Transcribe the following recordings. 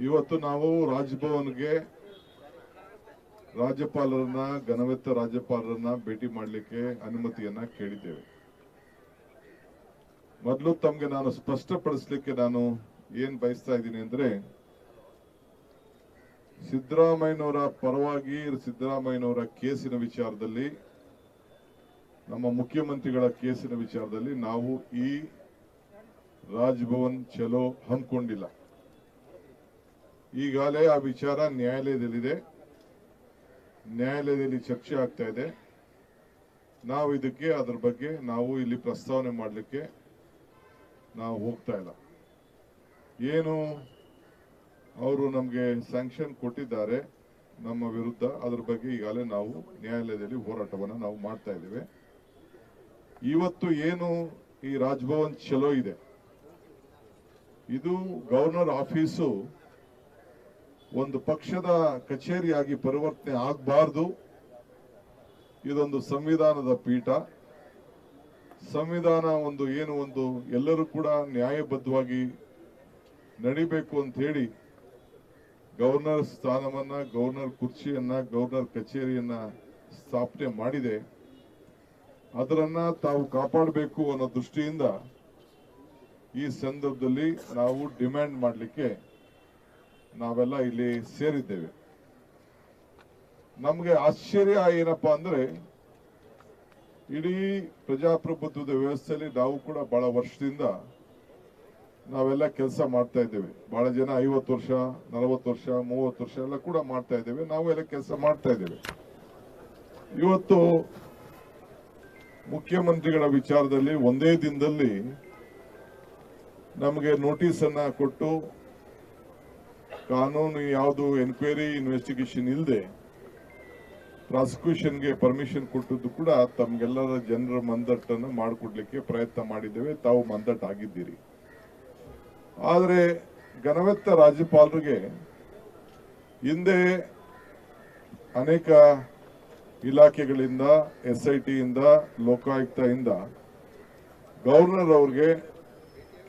ಇವತ್ತು ನಾವು ರಾಜ್ಭವನ್ಗೆ ರಾಜ್ಯಪಾಲರನ್ನ, ಘನವೆತ್ತ ರಾಜ್ಯಪಾಲರನ್ನ ಭೇಟಿ ಮಾಡಲಿಕ್ಕೆ ಅನುಮತಿಯನ್ನ ಕೇಳಿದ್ದೇವೆ. ಮೊದಲು ತಮ್ಗೆ ನಾನು ಸ್ಪಷ್ಟಪಡಿಸಲಿಕ್ಕೆ ನಾನು ಏನ್ ಬಯಸ್ತಾ ಇದ್ದೀನಿ ಅಂದ್ರೆ, ಸಿದ್ದರಾಮಯ್ಯನವರ ಪರವಾಗಿ ಸಿದ್ದರಾಮಯ್ಯನವರ ಕೇಸಿನ ವಿಚಾರದಲ್ಲಿ, ನಮ್ಮ ಮುಖ್ಯಮಂತ್ರಿಗಳ ಕೇಸಿನ ವಿಚಾರದಲ್ಲಿ ನಾವು ಈ ರಾಜ್ಭವನ್ ಚಲೋ ಹಮ್ಮಿಕೊಂಡಿಲ್ಲ. ಈಗಾಗಲೇ ಆ ವಿಚಾರ ನ್ಯಾಯಾಲಯದಲ್ಲಿದೆ. ನ್ಯಾಯಾಲಯದಲ್ಲಿ ಚರ್ಚೆ ಆಗ್ತಾ ಇದೆ. ನಾವು ಇದಕ್ಕೆ ಅದರ ಬಗ್ಗೆ ನಾವು ಇಲ್ಲಿ ಪ್ರಸ್ತಾವನೆ ಮಾಡಲಿಕ್ಕೆ ನಾವು ಹೋಗ್ತಾ ಇಲ್ಲ. ಏನು ಅವರು ನಮಗೆ ಸ್ಯಾಂಕ್ಷನ್ ಕೊಟ್ಟಿದ್ದಾರೆ ನಮ್ಮ ವಿರುದ್ಧ, ಅದ್ರ ಬಗ್ಗೆ ಈಗಾಗಲೇ ನಾವು ನ್ಯಾಯಾಲಯದಲ್ಲಿ ಹೋರಾಟವನ್ನು ನಾವು ಮಾಡ್ತಾ ಇದ್ದೇವೆ. ಇವತ್ತು ಏನು ಈ ರಾಜ್ಭವನ್ ಚಲೋ ಇದೆ? ಇದು ಗವರ್ನರ್ ಆಫೀಸು ಒಂದು ಪಕ್ಷದ ಕಚೇರಿಯಾಗಿ ಪರಿವರ್ತನೆ ಆಗಬಾರ್ದು. ಇದೊಂದು ಸಂವಿಧಾನದ ಪೀಠ. ಸಂವಿಧಾನ ಒಂದು ಏನು ಒಂದು ಎಲ್ಲರೂ ಕೂಡ ನ್ಯಾಯಬದ್ಧವಾಗಿ ನಡಿಬೇಕು ಅಂತ ಹೇಳಿ ಗವರ್ನರ್ ಸ್ಥಾನವನ್ನ, ಗವರ್ನರ್ ಕುರ್ಚಿಯನ್ನ, ಗವರ್ನರ್ ಕಚೇರಿಯನ್ನ ಸ್ಥಾಪನೆ ಮಾಡಿದೆ. ಅದರನ್ನ ತಾವು ಕಾಪಾಡಬೇಕು ಅನ್ನೋ ದೃಷ್ಟಿಯಿಂದ ಈ ಸಂದರ್ಭದಲ್ಲಿ ನಾವು ಡಿಮ್ಯಾಂಡ್ ಮಾಡಲಿಕ್ಕೆ ನಾವೆಲ್ಲ ಇಲ್ಲಿ ಸೇರಿದ್ದೇವೆ. ನಮಗೆ ಆಶ್ಚರ್ಯ ಏನಪ್ಪಾ ಅಂದ್ರೆ, ಇಡೀ ಪ್ರಜಾಪ್ರಭುತ್ವದ ವ್ಯವಸ್ಥೆಯಲ್ಲಿ ನಾವು ಕೂಡ ಬಹಳ ವರ್ಷದಿಂದ ನಾವೆಲ್ಲ ಕೆಲಸ ಮಾಡ್ತಾ ಇದ್ದೇವೆ. ಬಹಳ ಜನ ಐವತ್ತು ವರ್ಷ, ನಲವತ್ತು ವರ್ಷ, ಮೂವತ್ತು ವರ್ಷ ಎಲ್ಲ ಕೂಡ ಮಾಡ್ತಾ ಇದ್ದೇವೆ. ನಾವು ಎಲ್ಲ ಕೆಲಸ ಮಾಡ್ತಾ ಇದ್ದೇವೆ. ಇವತ್ತು ಮುಖ್ಯಮಂತ್ರಿಗಳ ವಿಚಾರದಲ್ಲಿ ಒಂದೇ ದಿನದಲ್ಲಿ ನಮಗೆ ನೋಟಿಸ್ ಅನ್ನ ಕೊಟ್ಟು ಕಾನೂನು ಯಾವುದು ಎನ್ಕ್ವೈರಿ ಇನ್ವೆಸ್ಟಿಗೇಷನ್ ಇಲ್ಲದೆ ಪ್ರಾಸಿಕ್ಯೂಷನ್ಗೆ ಪರ್ಮಿಷನ್ ಕೊಟ್ಟದ್ದು ಕೂಡ ತಮ್ಗೆಲ್ಲರ ಜನರ ಮಂದಟ್ಟನ್ನು ಮಾಡಿಕೊಡ್ಲಿಕ್ಕೆ ಪ್ರಯತ್ನ ಮಾಡಿದ್ದೇವೆ. ತಾವು ಮಂದಟ್ ಆಗಿದ್ದೀರಿ. ಆದರೆ ಘನವೆತ್ತ ರಾಜ್ಯಪಾಲರಿಗೆ ಹಿಂದೆ ಅನೇಕ ಇಲಾಖೆಗಳಿಂದ ಎಸ್ ಐ ಟಿಯಿಂದ ಲೋಕಾಯುಕ್ತದಿಂದ ಗವರ್ನರ್ ಅವ್ರಿಗೆ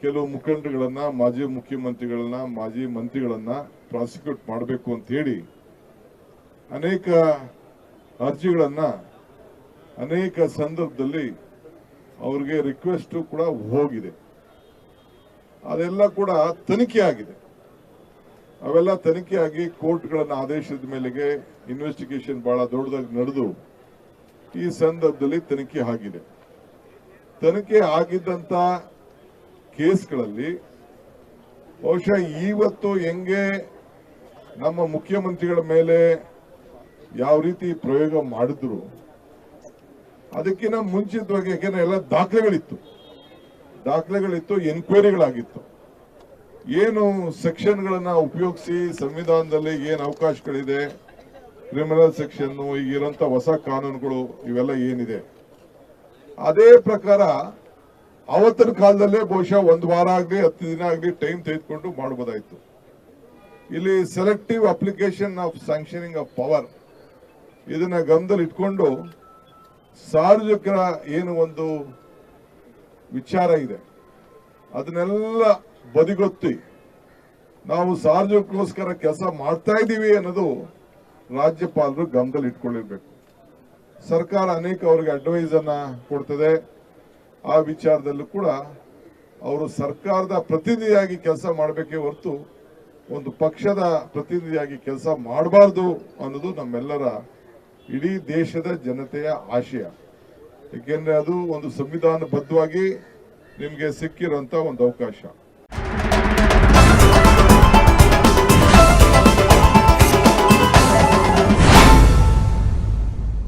ಕೆಲವು ಮುಖಂಡರುಗಳನ್ನ ಮಾಜಿ ಮುಖ್ಯಮಂತ್ರಿಗಳನ್ನ, ಮಾಜಿ ಮಂತ್ರಿಗಳನ್ನ ಪ್ರಾಸಿಕ್ಯೂಟ್ ಮಾಡಬೇಕು ಅಂತ ಹೇಳಿ ಅನೇಕ ಅರ್ಜಿಗಳನ್ನ ಅನೇಕ ಸಂದರ್ಭದಲ್ಲಿ ಅವ್ರಿಗೆ ರಿಕ್ವೆಸ್ಟ್ ಕೂಡ ಹೋಗಿದೆ. ಅದೆಲ್ಲ ಕೂಡ ತನಿಖೆ ಆಗಿದೆ. ಅವೆಲ್ಲ ತನಿಖೆಯಾಗಿ ಕೋರ್ಟ್ಗಳನ್ನು ಆದೇಶದ ಮೇಲೆಗೆ ಇನ್ವೆಸ್ಟಿಗೇಷನ್ ಬಹಳ ದೊಡ್ಡದಾಗಿ ನಡೆದು ಈ ಸಂದರ್ಭದಲ್ಲಿ ತನಿಖೆ ಆಗಿದೆ. ತನಿಖೆ ಆಗಿದ್ದಂತ ಕೇಸ್ಗಳಲ್ಲಿ ಬಹುಶಃ ಇವತ್ತು ಹೆಂಗೆ ನಮ್ಮ ಮುಖ್ಯಮಂತ್ರಿಗಳ ಮೇಲೆ ಯಾವ ರೀತಿ ಪ್ರಯೋಗ ಮಾಡಿದ್ರು, ಅದಕ್ಕಿಂತ ಮುಂಚಿತವಾಗಿ ಯಾಕೆಂದ್ರೆ ಎಲ್ಲ ದಾಖಲೆಗಳಿತ್ತು. ದಾಖಲೆಗಳಿತ್ತು ಎನ್ಕ್ವೈರಿಗಳಾಗಿತ್ತು ಏನು ಸೆಕ್ಷನ್ಗಳನ್ನ ಉಪಯೋಗಿಸಿ ಸಂವಿಧಾನದಲ್ಲಿ ಏನು ಅವಕಾಶಗಳಿದೆ ಕ್ರಿಮಿನಲ್ ಸೆಕ್ಷನ್ ಈಗಿರೋಂಥ ಹೊಸ ಕಾನೂನುಗಳು ಇವೆಲ್ಲ ಏನಿದೆ. ಅದೇ ಪ್ರಕಾರ ಅವತ್ತಿನ ಕಾಲದಲ್ಲೇ ಬಹುಶಃ ಒಂದು ವಾರ ಆಗಲಿ, ಹತ್ತು ದಿನ ಆಗಲಿ ಟೈಮ್ ತೆಗೆದುಕೊಂಡು ಮಾಡಬಹುದಾಯಿತು ಇಲ್ಲಿ selective application of sanctioning of power ಇದನ್ನ ಗಮನದಲ್ಲಿ ಇಟ್ಕೊಂಡು ಸಾರ್ವಜನಿಕರ ಏನು ಒಂದು ವಿಚಾರ ಇದೆ. ಅದನ್ನೆಲ್ಲ ಬದಿಗೊತ್ತಿ ನಾವು ಸಾರ್ವಜನಿಕಗೋಸ್ಕರ ಕೆಲಸ ಮಾಡ್ತಾ ಇದ್ದೀವಿ ಅನ್ನೋದು ರಾಜ್ಯಪಾಲರು ಗಮನದಲ್ಲಿ ಇಟ್ಕೊಂಡಿರ್ಬೇಕು. ಸರ್ಕಾರ ಅನೇಕ ಅವರಿಗೆ ಅಡ್ವೈಸ್ ಅನ್ನ ಕೊಡ್ತದೆ. ಆ ವಿಚಾರದಲ್ಲೂ ಕೂಡ ಅವರು ಸರ್ಕಾರದ ಪ್ರತಿನಿಧಿಯಾಗಿ ಕೆಲಸ ಮಾಡಬೇಕೇ ಹೊರತು ಒಂದು ಪಕ್ಷದ ಪ್ರತಿನಿಧಿಯಾಗಿ ಕೆಲಸ ಮಾಡಬಾರ್ದು ಅನ್ನೋದು ನಮ್ಮೆಲ್ಲರ ಇಡೀ ದೇಶದ ಜನತೆಯ ಆಶಯ. ಯಾಕೆಂದರೆ ಅದು ಒಂದು ಸಂವಿಧಾನಬದ್ಧವಾಗಿ ನಿಮಗೆ ಸಿಕ್ಕಿರೋಂಥ ಒಂದು ಅವಕಾಶ.